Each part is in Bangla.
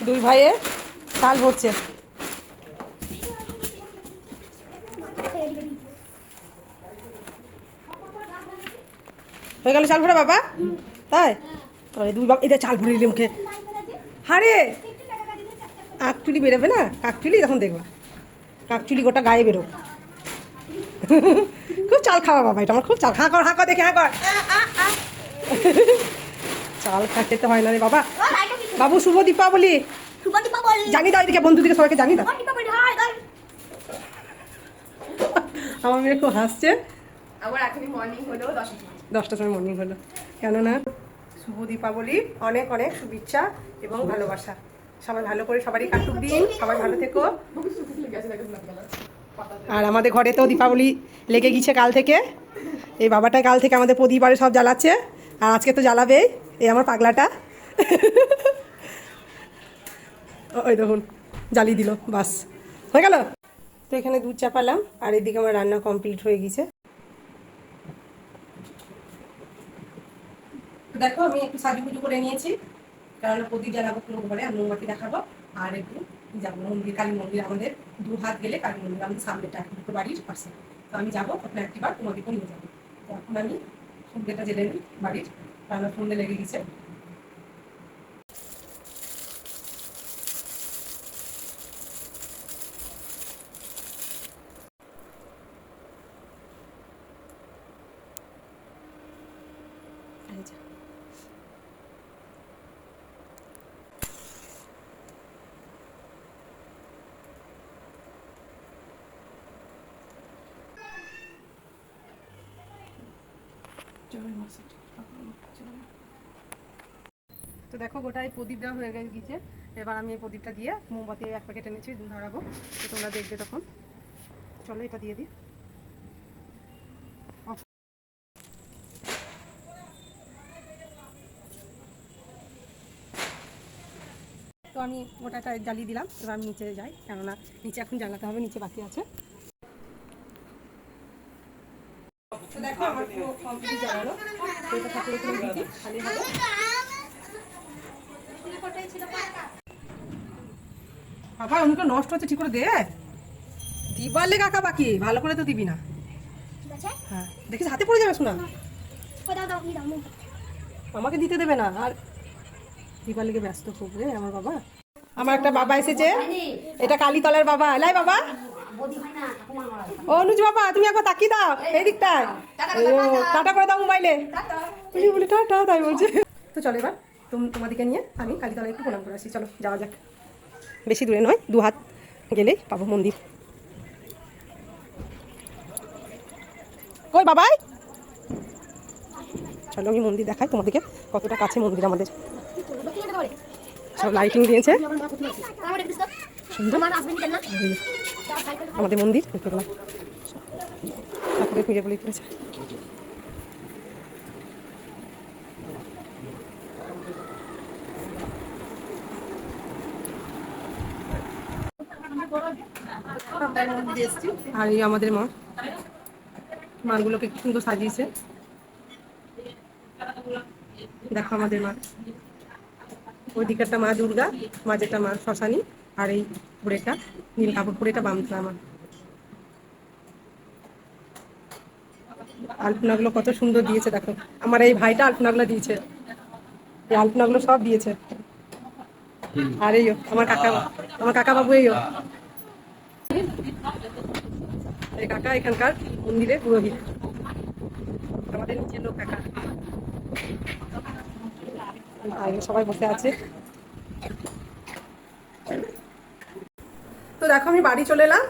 দুই ভাইয়ে চাল ভরছে। হয়ে গেল চাল ভরা বাবা? তাই? তাহলে দুই বাবা এটা চাল ভরে দিলে মুখে। হারে কাকচুলি বেরোবে না? কাকচুলি? তখন দেখবা। কাকচুলি গোটা গায়ে বেরো খুব চাল খাওয়া বাবা এটা আমার খুব চাল হা কর দেখে হা কর আ, আ, আ। চাল খেতে হয় না রে বাবা। বাবু শুভ দীপাবলি। জানি দাও এদিকে বন্ধুদিকে সবাইকে জানি দাও। আমার মেয়ে খুব হাসছে। আবার এখনই মর্নিং হলো দশটা দশটার সময় মর্নিং হলো। কেননা শুভ দীপাবলি অনেক অনেক শুভেচ্ছা এবং ভালোবাসা। সবাই ভালো করে সবারই কাটুক দিন। সবাই ভালো থেকো। আর আমাদের ঘরে তো দীপাবলি লেগে গেছে কাল থেকে। এই বাবাটা কাল থেকে আমাদের প্রদীপ আরে সব জ্বালাচ্ছে। আর আজকে তো জ্বালাবেই এই আমার পাগলাটা। ওই দেখুন, জ্বালিয়ে দিল, বাস। হয়ে গেল? তো এখানে দুধ চাপালাম, আর এদিকে আমার রান্না কমপ্লিট হয়ে গেছে। দেখো, আমি একটু সাজুগুজু করে নিয়েছি, কারণ প্রদীপ জ্বালাবো পুরো ঘরে আর মোমবাতি দেখাবো, আর একটু যাব, মন্দির, কালী মন্দির আমাদের দু হাত গেলে কালী মন্দির আমাদের সামনেটা দুটো বাড়ির পাশে। তো আমি যাব তখন একটিবার তোমাদেরকে নিয়ে যাব তো এখন আমি সন্ধ্যেটা জেলে নিই, বাড়ির। কারণ সন্ধ্যে লেগে গেছে। তো দেখো, গোটাই প্রদীপ দেওয়া হয়ে গেছে। এবার আমি এই প্রদীপটা দিয়ে মোমবাতি এক প্যাকেট এনেছি ধরাবো। তো তোমরা দেখবে তখন। চলো, এটা দিয়ে দিই। তো আমি ওটাটা জ্বালিয়ে দিলাম। এবার আমি নিচে যাই, কেননা নিচে এখন জ্বালাতে হবে, নিচে বাকি আছে। বাবা অনেক নষ্ট হচ্ছে, ঠিক করে দে। দিবারলে কাকা বাকি, ভালো করে তো দিবি না। হ্যাঁ দেখিস, হাতে পড়ে যাবে শোনা আমাকে দিতে দেবে না, আর দিবার লেগে ব্যস্ত খুব রে আমার বাবা। আমার একটা বাবা এসেছে, এটা কালীতলার বাবা। লাই বাবা। ও অনুজ বাবা তুমি একবার তাকিয়ে দাও এই দিকটায়। ও টাটা করে দাও মোবাইলে। বলি বলি টাটা তাই বলছে। তো চলো এবার তুমি তোমাদেরকে নিয়ে আমি কালীতলায় একটু প্রণাম করে আসি। চলো যাওয়া যাক। বেশি দূরে নয় দু হাত গেলেই পাবো মন্দির। কই বাবাই? চলো আমি মন্দির দেখাই তোমাদেরকে কতটা কাছে মন্দির আমাদের। সব লাইটিং দিয়েছে। সুন্দর। আমাদের মন্দির দেখতে পেলাম ঠাকুরের খুঁজে বলে দিয়েছে আর এই আমাদের মা। মাগুলোকে কি সুন্দর সাজিয়েছে। দেখো আমাদের মা। ওই দিকেরটা মা দুর্গা, মাঝেরটা মা শ্মশানী, আর এই পুরেটা নীল কাপড় পুরেটা বামটা আমার আলপনাগুলো কত সুন্দর দিয়েছে, দেখো। আমার এই ভাইটা আলপনাগুলো দিয়েছে। এই আলপনাগুলো সব দিয়েছে। আর এই আমার কাকা আমার কাকা বাবু এই কাকা এখানকার মন্দিরের পুরোহিত। আমাদের নিচের লোক কাকা। সবাই বসে আছে। তো দেখো আমি বাড়ি চলে এলাম।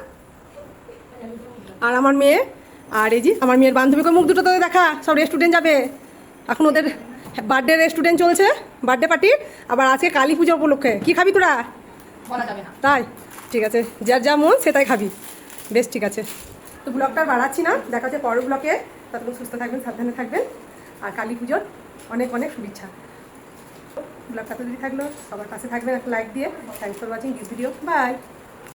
আর আমার মেয়ে আর এই যে আমার মেয়ের বান্ধবীকে মুখ দুটো তোদের দেখা সব রেস্টুরেন্ট যাবে। এখন ওদের বার্থডে রেস্টুরেন্ট চলছে বার্থডে পার্টি আবার আজকে কালী পুজো উপলক্ষে। কি খাবি তোরা? বলা যাবে না। তাই? ঠিক আছে যার যা মন সেটাই খাবি। বেশ ঠিক আছে। তো ব্লগটা বাড়াচ্ছি না দেখা হচ্ছে পরের ব্লকে ততক্ষণ সুস্থ থাকবেন সাবধানে থাকবেন। আর কালী পুজোর অনেক অনেক শুভেচ্ছা। ব্লগটা তৈরি থাকল, সবার পাশে থাকবেন, একটা লাইক দিয়ে। Thanks for watching this video bye